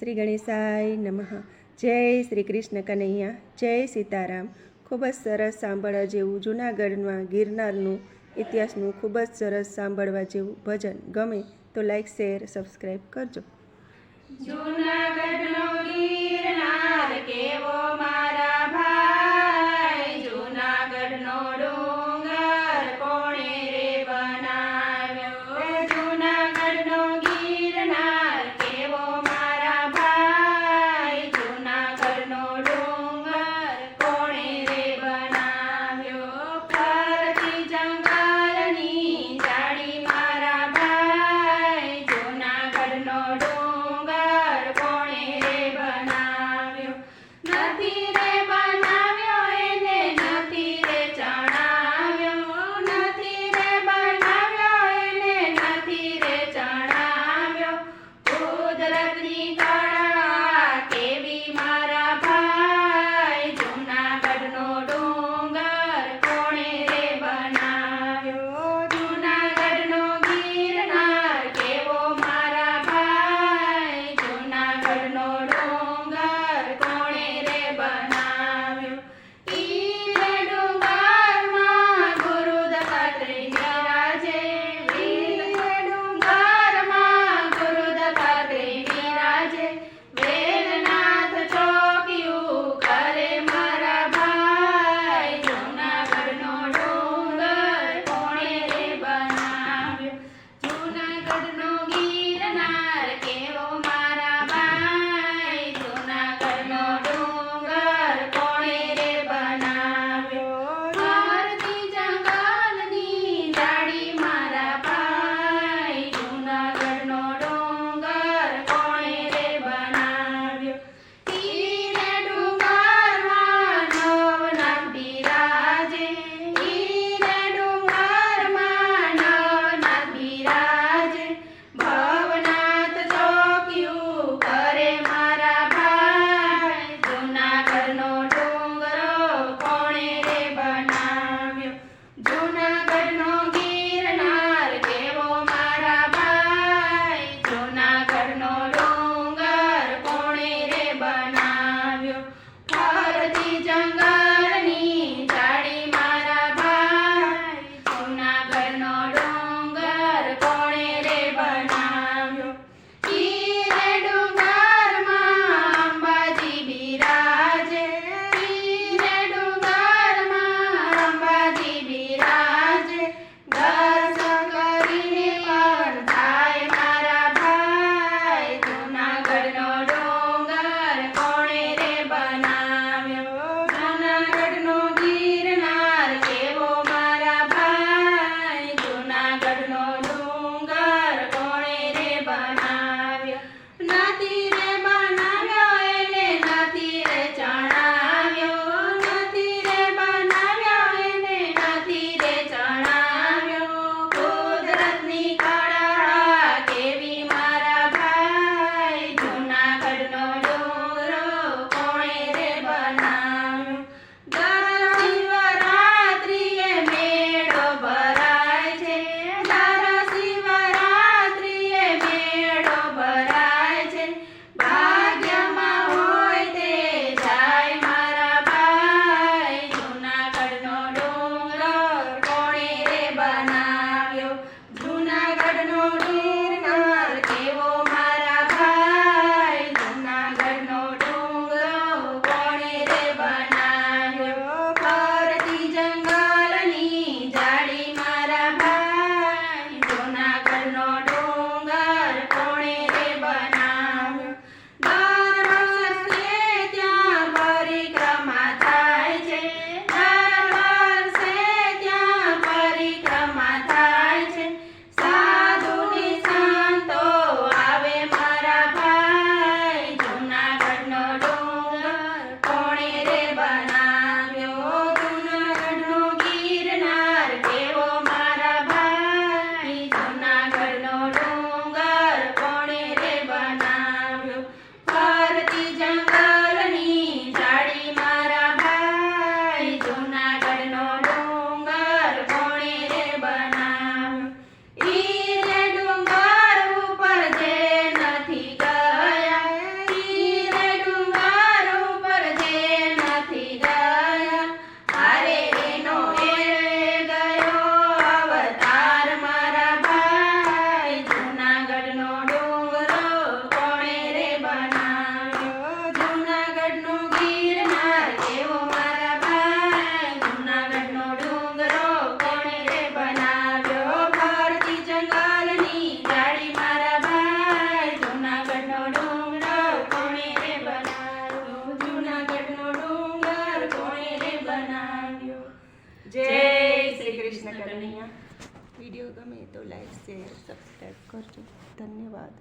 શ્રી ગણેશાય નમઃ. જય શ્રી કૃષ્ણ કનૈયા. જય સીતારામ. ખૂબ જ સરસ સાંભળવા જેવું જૂનાગઢમાં ગિરનારનું ઇતિહાસનું ખૂબ જ સરસ સાંભળવા જેવું ભજન. ગમે તો લાઈક શેર સબસ્ક્રાઈબ કરજો. જૂનાગઢ વીડિયો ગમે તો લાઈક શેર સબસ્ક્રાઈબ કરજો ધન્યવાદ